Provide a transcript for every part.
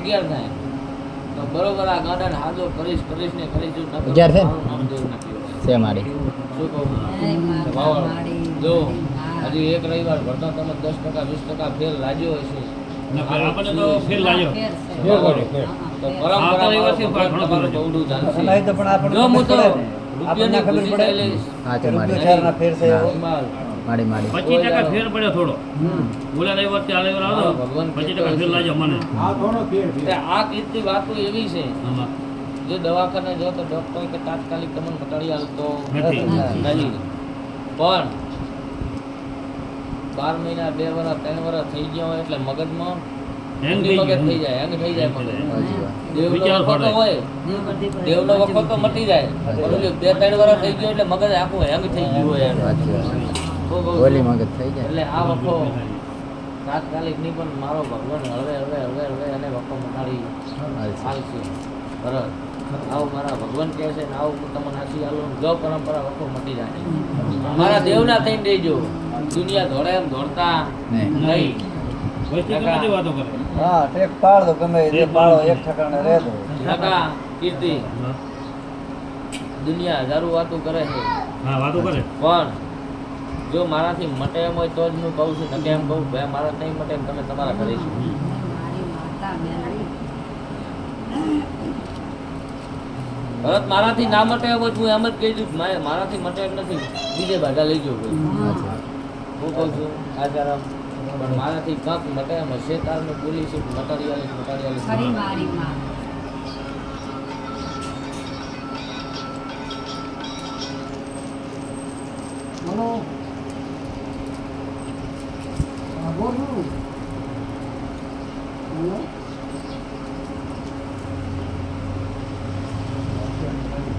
અગિયાર થાય. તો બરોબર આ ગાડાને હાજો કરીશ કરીશ ને કરીશ જો અગિયાર થાય નામ દેવ નથી છે મારી. શું કહું. જો હજી એક રવિવાર ભરતો તમે દસ ટકા વીસ ટકા ફેલ લાગ્યો હશે. આપણને તો લાગ્યો. તો પરંપરા જો હું તો રૂપિયાની ખબર પડે. હા મારી. ફેર છે મારી મારી. પચીસ ટકા ફેર પડ્યો થોડો. ઓલા રવિવારથી આ રવિવાર આવતો પચીસ ટકા ફેર. લાગ્યો મને. આ કેટલી વાતો એવી છે જો દવાખાને જો તો ડોક્ટર કે તાત્કાલિક તમને ઘટાડી આવતો નથી. નહીં. પણ બાર મહિના બે વર્ષ ત્રણ વર્ષ થઈ ગયા હોય એટલે મગજમાં થઈ. જાય હેંગ થઈ જાય મગજ. દેવનો. હોય. દેવનો મટી જાય. બે ત્રણ વર્ષ થઈ ગયો એટલે મગજ આખું હેંગ થઈ ગયું હોય ઓલી મગજ થઈ જાય. એટલે આ વખો તાત્કાલિક નહીં પણ મારો ભગવાન હવે હવે હવે હવે અને વખો મટાડી ચાલશે બરાબર. આવું મારા ભગવાન કહે છે ને આવું હું તમને નાસી આલો જો પરંપરા વખો મટી જાય. મારા દેવના થઈને દેજો. દુનિયા દોડે એમ દોડતા નહીં. હા પાડ દો ગમે એ પાડો એક ઠકાણે રહે દો. કાકા કીર્તિ. દુનિયા હજારો વાતો કરે છે. હા વાતો કરે? પણ જો મારાથી મટે એમ હોય તો જ હું કહું છું ને એમ કહું બે મારા નહીં મટે એમ તમે તમારા ઘરે છો. ભરત મારાથી ના મટે એમ હોય તો હું એમ જ કહી દઉં મારાથી મટે એમ નથી બીજે ભાગા લઈ જવું હું કહું છું આચારામ પણ મારાથી કાંક મટે એમ હશે તારને બોલી છે મટાડી આલીશ મટાડી ખરી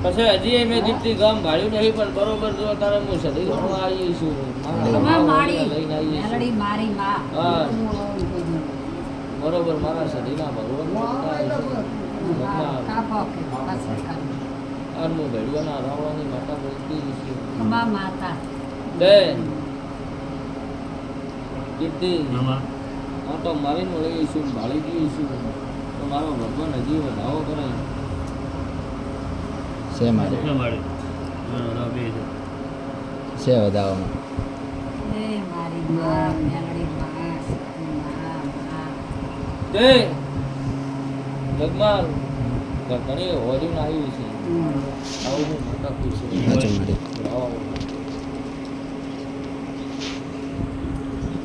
પછી હજી મેં દીપતી ગામ ભાડ્યું નહીં પણ બરોબર જો તારે હું સદી ઘણું આવી છું. બરોબર મારા સદીના ભગવાન અને હું ભેડુઆના રાવણાની માતા બોલતી છું. માતા. બેન કીર્તિ. હું તો મારીને લઈ છું ભાળી ગઈ છું તો મારો ભગવાન હજી વધાવો કરે. છે મારે. છે. છે વધાવામાં એ મારી માં મેલડી માં સતી માં માં. તે જગમાલ ઘણી હોરીને આવી છે. હમ. આવું હું મોટા ખુશ છું. હાજી મારી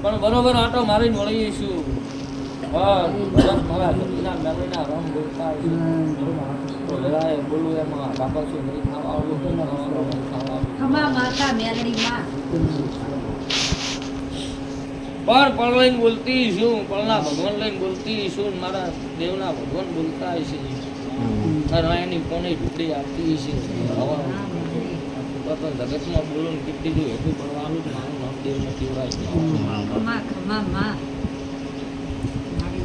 પણ બરોબર આટો મળીશું મારા સતીના પણ પણ લઈને બોલતી છું પણના ભગવાન લઈને બોલતી છું મારા દેવના ભગવાન બોલતા છે. નારાયણની કોને ઢૂંઢી આપતી છે. તો જગતમાં બોલું કેટલી જો એટલું ભણવાનું મારું નામ દેવ નથી ઉડાય ખમા ખમા માં મારી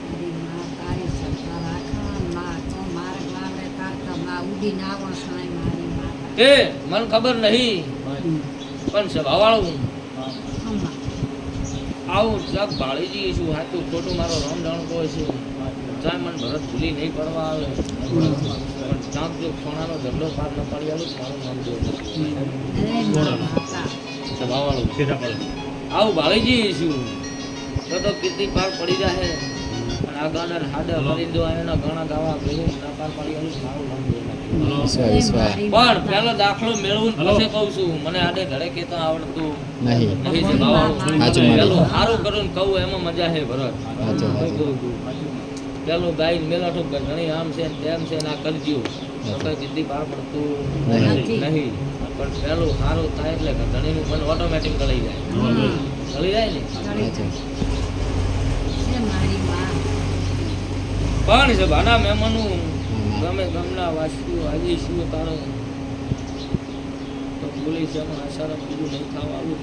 મારી માં તારી સત્તા રાખા માં તો માર્ગ વાવડે તારતા માં ઉડી ના આવો સણાય મારી માતા એ મને ખબર નહીં. પણ સ્વભાવવાળું ખમા આવું જગ ભાળીજી છું. હાથું ખોટું મારો રામ જાણતો છે. જ્યાં મને ભરત ભૂલી નહીં પડવા આવે. પણ ચાંક જો સોનાનો ઝઘડો પાર ન પાડી આવ્યો મારું નામ દેવ નથી આવું ભાળી ભાળીજી છું. તો તો કીર્તિ પાર પડી જાય પણ આ ગાના હાડા કરી દો એના ગાણા ગાવા ગયું ના પાર પાડી આવ્યું મારું નામ પણ પેલો દાખલો મેળવું પછી કહું છું મને આડે ધડે કેતા આવડતું નહીં. નહીં સારું કરું કહું એમાં મજા છે ભરત. પેલો ગાય મેલાઠું કે ઘણી આમ છે તેમ છે ને આ કરજો તો કઈ જિંદગી બહાર પડતું નહીં. નહીં. પણ પેલું સારું થાય એટલે ઘણીનું મન ઓટોમેટિક ગળી જાય. ચલી ગળી જાય ને? પણ છે ભાના મહેમાનું ગમે ગમના વાસ્યું આવી શું તારો? તો બોલી છે આસારામ બીજું નહીં થવા આવું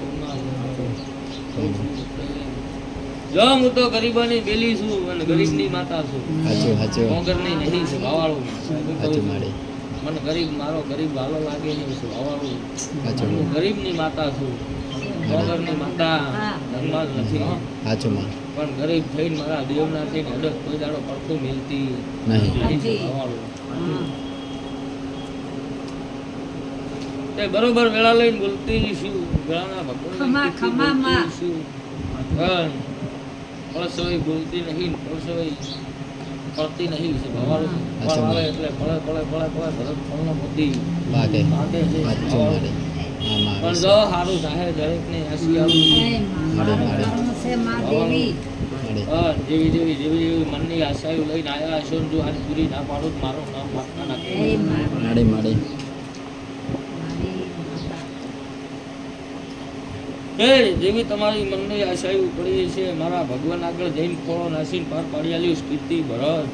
જો હું તો ગરીબાની બેલી છું અને ગરીબની માતા છું. હાચું હાચું. નહીં છું ભાવાળું મને ગરીબ મારો ગરીબ વાલો લાગે નહીં છું ભાવાળું હું ગરીબની માતા છું. મોંઘરની માતા ધનવાન નથી પણ ગરીબ થઈને મારા દેવના થઈને અડગ કોઈ દાડો પડતું મિલતી નહીં. ભવાળું. તે બરોબર વેળા લઈને બોલતી શું વેળાના ભગવાન ખમા, બોલતી માં. શું પરસોઈ બોલતી નહીં પરસોઈ પડતી નહીં છે ભવાળું ફળ એટલે પડે પડે પડે પડે ભરત ફળનો બધી લાગે લાગે છે. મારે. પણ જો સારું થાય દરેકને હસી આવું મારું. છે મા દેવી. છે જેવી જેવી જેવી જેવી મનની આશાઓ લઈને આવ્યા હશો જો પૂરી ના પાડો નામ એ જેવી તમારી મનની આશાઓ પડી છે મારા ભગવાન આગળ જઈને ખોળો નાસીને પાર પાડી આલ્યું સ્થિતિ ભરત.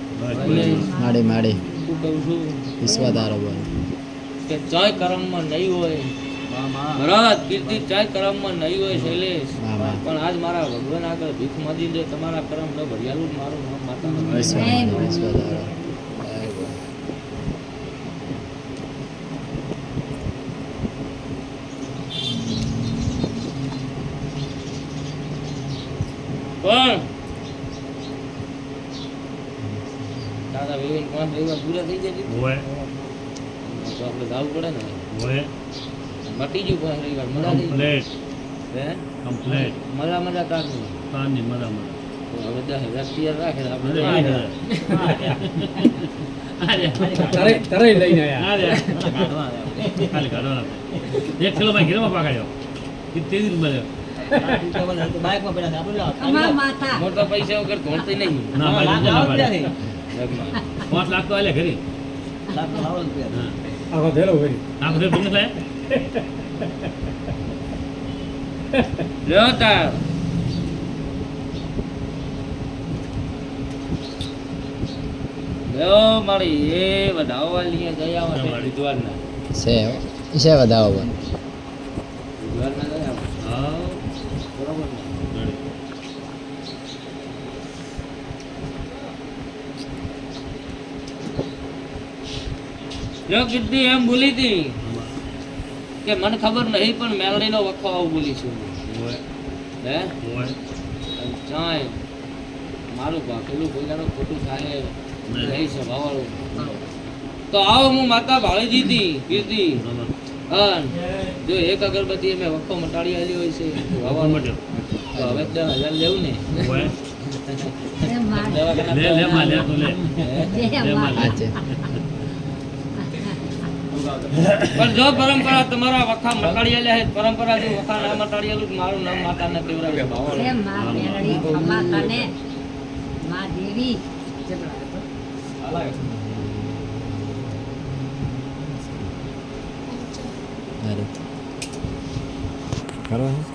માડે મળે શું કહું છું? વિશ્વાધારો બોલ. કે જય કર્મમાં નહીં હોય. ભરત કીર્તિ ચાય કર્મમાં નહીં હોય શૈલેષ. પણ આજ મારા ભગવાન આગળ ભીખ માંગી દે તમારા કરમ ન ભર્યાલું મારું નામ માતા પણ દાદા વિવેક પાંચ રવિવાર પૂરા થઈ જાય આપડે આપણે જાવું પડે ને. હોય મટી ગયું મજા નહીં કમ્પ્લેટ હે? કમ્પ્લેટ હવે દસ હજાર તૈયાર રાખે આપણે તરે તરે લઈને ખાલી કાઢવાના. એક કિલો માં ઘીરામાં પાકાડ્યો એ જ મળ્યો. મોટા પૈસા વગર ધોણતી નહીં. ભાઈ. પાંચ લાખ તો આલે ઘરી. આખો ભેલો ઘરે આખો દિવસ business લાયા? મારી એ આવે છે. છે આવે. હા. બરોબર ને કીધી એમ ભૂલી હતી કે મને ખબર નહીં પણ મેલડીનો વખો આવું બોલી છું. હે? ચાય મારું ભાખેલું કોઈનાનું ખોટું થાય નહીં છે ભાવાળું તો આવો હું માતા ભાળીજી હતી કીર્તિ. જો એક અગરબત્તી મેં વખો મટાડી આલી હોય છે ભાવાળું મટ્યો. તો હવે દસ હજાર લેવું ને. દવાખાના લે લે માં લે તું લે હે? જે લે માં મા લે. આ છે પણ જો પરંપરા તમારા વખા મટાડી છે પરંપરા જો વખા ના મટાડી મારું નામ માતાને છે? ભાવાળું મા દેવી કરો